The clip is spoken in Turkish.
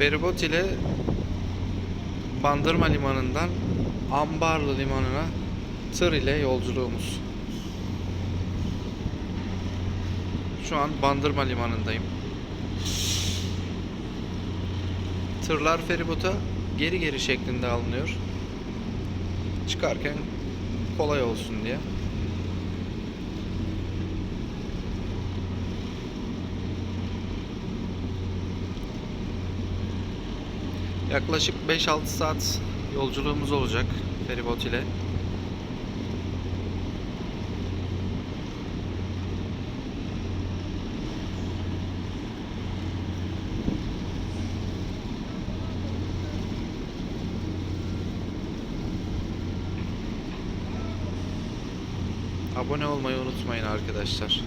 Feribot ile Bandırma Limanı'ndan Ambarlı Limanı'na tır ile yolculuğumuz. Şu an Bandırma Limanı'ndayım. Tırlar feribota geri geri şeklinde alınıyor. Çıkarken kolay olsun diye. Yaklaşık 5-6 saat yolculuğumuz olacak feribot ile. Abone olmayı unutmayın arkadaşlar.